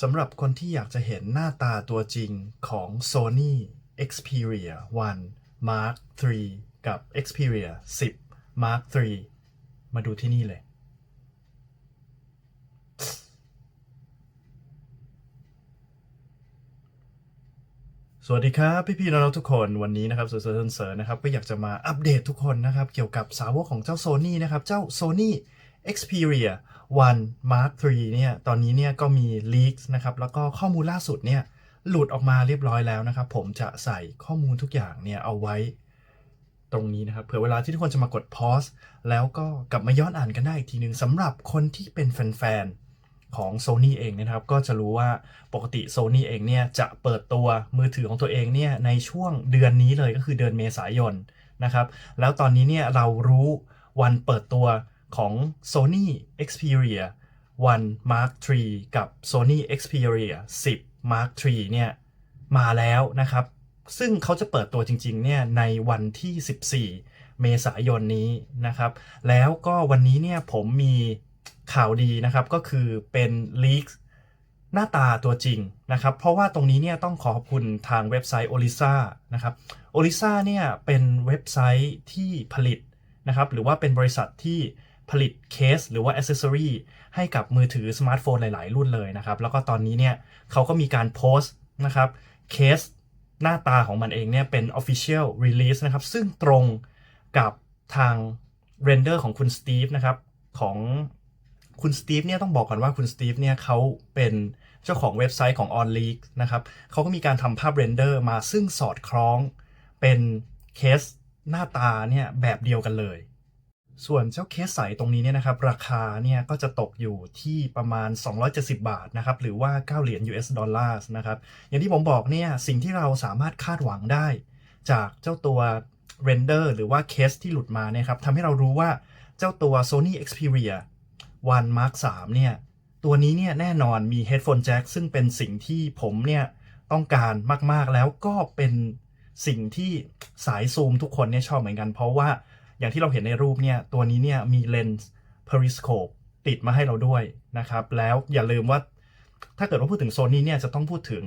สำหรับคนที่อยากจะเห็นหน้าตาตัวจริงของ Sony Xperia 1 Mark III กับ Xperia 10 Mark III มาดูที่นี่เลย สวัสดีครับ พี่ๆน้องๆทุกคนวันนี้นะครับสุดๆเสริญนะครับ ก็อยากจะมาอัปเดตทุกคนนะครับ เกี่ยวกับสาวกของเจ้า Sony นะครับ เจ้า Sony Xperia 1 Mark III เนี่ยตอนนี้เนี่ยก็มี leaks นะครับแล้วก็ข้อมูลล่าสุดเนี่ยหลุดออกมาเรียบร้อยแล้วนะครับ ผมจะใส่ข้อมูลทุกอย่างเนี่ยเอาไว้ตรงนี้นะครับเผื่อเวลาที่ทุกคนจะมากด pause แล้วก็กลับมาย้อนอ่านกันได้อีกทีหนึ่งสำหรับคนที่เป็นแฟนๆ ของ Sony เองนยนะครับ ก็จะรู้ว่าปกติ Sony เองเนี่ยจะเปิดตัวมือถือของตัวเองเนี่ยในช่วงเดือนนี้เลยก็คือเดือนเมษายนนะครับ แล้วตอนนี้เนี่ยเรารู้วันเปิดตัว ของ Sony Xperia 1 Mark III กับ Sony Xperia 10 Mark III เนี่ยมาแล้วนะครับ ซึ่งเขาจะเปิดตัวจริงๆเนี่ยในวันที่ 14 เมษายนนี้นะครับ แล้วก็วันนี้เนี่ยผมมีข่าวดีนะครับก็คือเป็นลีกหน้าตาตัวจริงนะครับ เพราะว่าตรงนี้เนี่ยต้องขอขอบคุณทางเว็บไซต์ o l i s a นะครับ o l i s a เนี่ยเป็นเว็บไซต์ที่ผลิตนะครับ หรือว่าเป็นบริษัทที่ ผลิตเคสหรือว่า Accessory ให้กับมือถือสมาร์ทโฟนหลาย ๆ รุ่นเลยนะครับ แล้วก็ตอนนี้เนี่ยเขาก็มีการโพสต์นะครับเคสหน้าตาของมันเองเนี่ยเป็น Official Release นะครับ ซึ่งตรงกับทาง Render ของคุณสตีฟนะครับ ของคุณสตีฟเนี่ยต้องบอกก่อนว่าคุณสตีฟเนี่ยเขาเป็นเจ้าของเว็บไซต์ของ On Leak นะครับเขาก็มีการทำภาพเรนเดอร์มาซึ่งสอดคล้องเป็นเคสหน้าตาเนี่ยแบบเดียวกันเลย ส่วนเจ้าเคสใสตรงนี้เนี่ยนะครับ ราคาเนี่ยก็จะตกอยู่ที่ประมาณ 270 บาทนะครับ หรือว่า 9 เหรียญ US ดอลลาร์นะครับ อย่างที่ผมบอกเนี่ยสิ่งที่เราสามารถคาดหวังได้ จากเจ้าตัว Render หรือว่าเคสที่หลุดมาเนี่ยครับทำให้เรารู้ว่าเจ้าตัว Sony Xperia 1 Mark 3เนี่ยตัวนี้เนี่ยแน่นอนมี Headphone Jack ซึ่งเป็นสิ่งที่ผมเนี่ยต้องการมาก ๆ แล้วก็เป็นสิ่งที่สายซูมทุกคนเนี่ยชอบเหมือนกัน เพราะว่า อย่างที่เราเห็นในรูปเนี่ยตัวนี้เนี่ยมีเลนส์ periscope ติดมาให้เราด้วยนะครับ แล้วอย่าลืมว่าถ้าเกิดว่าพูดถึงโซนี่เนี่ยจะต้องพูดถึง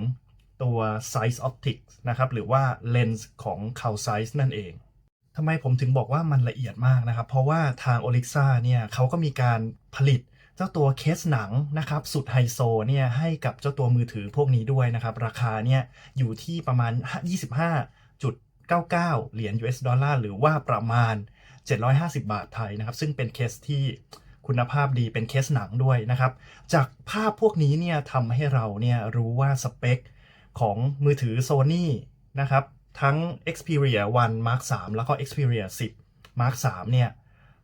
ตัว size optics นะครับ หรือว่าเลนส์ของ c o w size นั่นเองทำไมผมถึงบอกว่ามันละเอียดมากนะครับ เพราะว่าทาง o l i x a เนี่ยเขาก็มีการผลิตเจ้าตัวเคสหนังนะครับ สุดไฮโซเนี่ยให้กับเจ้าตัวมือถือพวกนี้ด้วยนะครับ ราคาเนี่ยอยู่ที่ประมาณ 25.99 เหรียญ US ดอลลาร์หรือว่าประมาณ 750 บาทไทยนะครับ ซึ่งเป็นเคสที่คุณภาพดีเป็นเคสหนังด้วยนะครับ จากภาพพวกนี้เนี่ยทำให้เราเนี่ยรู้ว่าสเปคของมือถือ Sony นะครับ ทั้ง Xperia 1 Mark 3 แล้วก็ Xperia 10 Mark 3 เนี่ย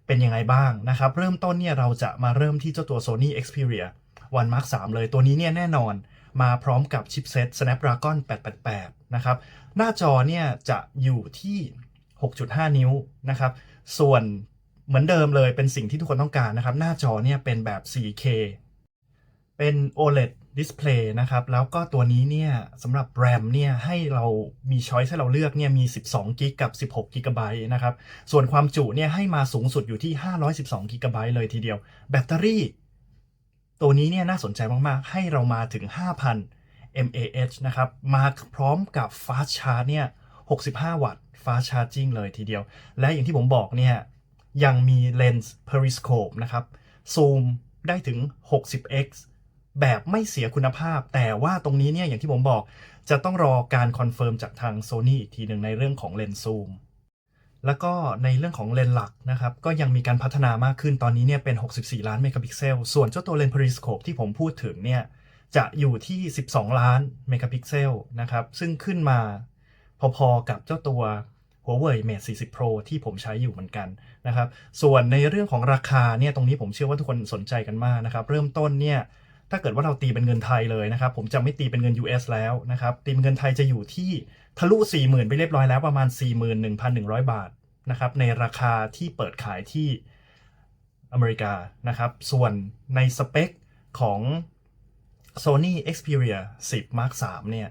เป็นยังไงบ้างนะครับ เริ่มต้นเนี่ยเราจะมาเริ่มที่เจ้าตัว Sony Xperia 1 Mark 3 เลยตัวนี้เนี่ยแน่นอนมาพร้อมกับชิปเซ็ต Snapdragon 888 นะครับ หน้าจอเนี่ยจะอยู่ที่ 6.5 นิ้วนะครับ ส่วนเหมือนเดิมเลยเป็นสิ่งที่ทุกคนต้องการนะครับ หน้าจอเนี่ยเป็นแบบ 4K เป็น OLED Display นะครับ แล้วก็ตัวนี้เนี่ยสำหรับ RAM เนี่ยให้เรามีช้อยให้เราเลือกเนี่ยมี 12กิกกับ 16กิกะไบต์นะครับ ส่วนความจุเนี่ยให้มาสูงสุดอยู่ที่ 512กิกะไบต์เลยทีเดียว แบตเตอรี่ ตัวนี้เนี่ยน่าสนใจมากๆ ให้เรามาถึง 5,000 mAh นะครับ มาพร้อมกับ Fast Charge เนี่ย 65 วัตต์ Fast Charging เลยทีเดียว และอย่างที่ผมบอกเนี่ย ยังมีเลนส์ periscope นะครับ ซูมได้ถึง 60x แบบไม่เสียคุณภาพ แต่ว่าตรงนี้เนี่ย อย่างที่ผมบอก จะต้องรอการคอนเฟิร์มจากทาง Sony อีกทีหนึ่งในเรื่องของเลนส์ซูม แล้วก็ในเรื่องของเลนส์หลักนะครับ ก็ยังมีการพัฒนามากขึ้น ตอนนี้เนี่ยเป็น 64 ล้านเมกะพิกเซล ส่วนเจ้าตัวเลนส์ periscope ที่ผมพูดถึงเนี่ยจะอยู่ที่ 12 ล้านเมกะพิกเซลนะครับ ซึ่งขึ้นมา พอๆกับเจ้าตัว Huawei Mate 40 Pro ที่ผมใช้อยู่เหมือนกันนะครับ ส่วนในเรื่องของราคาเนี่ยตรงนี้ผมเชื่อว่าทุกคนสนใจกันมากนะครับ เริ่มต้นเนี่ยถ้าเกิดว่าเราตีเป็นเงินไทยเลยนะครับ ผมจะไม่ตีเป็นเงิน US แล้วนะครับ ตีเป็นเงินไทยจะอยู่ที่ทะลุ 40,000 ไปเรียบร้อยแล้วประมาณ 41,100 บาทนะครับในราคาที่เปิดขายที่อเมริกานะครับ ส่วนในสเปคของ Sony Xperia 10 Mark 3เนี่ย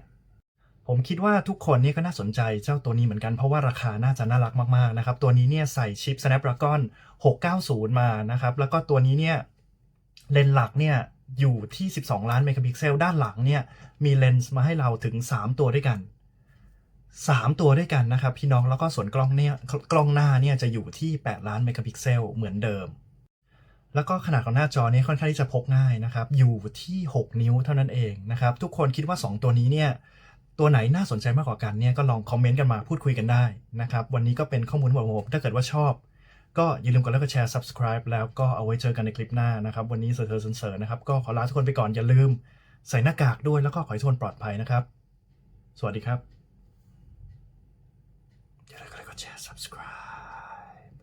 ผมคิดว่าทุกคนนี่ก็น่าสนใจเจ้าตัวนี้เหมือนกันเพราะว่าราคาน่าจะน่ารักมากๆนะครับ ตัวนี้เนี่ยใส่ชิป Snapdragon 690 มานะครับ แล้วก็ตัวนี้เนี่ยเลนส์หลักเนี่ยอยู่ที่ 12 ล้านเมกะพิกเซลด้านหลังเนี่ยมีเลนส์มาให้เราถึง 3 ตัวด้วยกัน 3 ตัวด้วยกันนะครับ พี่น้องแล้วก็ส่วนกล้องเนี่ยกล้องหน้าเนี่ยจะอยู่ที่ 8 ล้านเมกะพิกเซลเหมือนเดิม แล้วก็ขนาดของหน้าจอเนี่ยค่อนข้างที่จะพกง่ายนะครับ อยู่ที่ 6 นิ้วเท่านั้นเองนะครับ ทุกคนคิดว่า 2 ตัวนี้เนี่ย ตัวไหนน่าสนใจมากกว่ากันเนี่ยก็ลองคอมเมนต์กันมาพูดคุยกันได้นะครับ วันนี้ก็เป็นข้อมูลของผมถ้าเกิดว่าชอบ ก็อย่าลืมกดไลค์กดแชร์ subscribe แล้วก็เอาไว้เจอกันในคลิปหน้านะครับ วันนี้เซอร์เซอร์เซอร์นะครับ ก็ขอลาทุกคนไปก่อนอย่าลืม ใส่หน้ากากด้วยแล้วก็ขอให้ทุกคนปลอดภัยนะครับ สวัสดีครับอย่าลืมกดไลค์กดแชร์ subscribe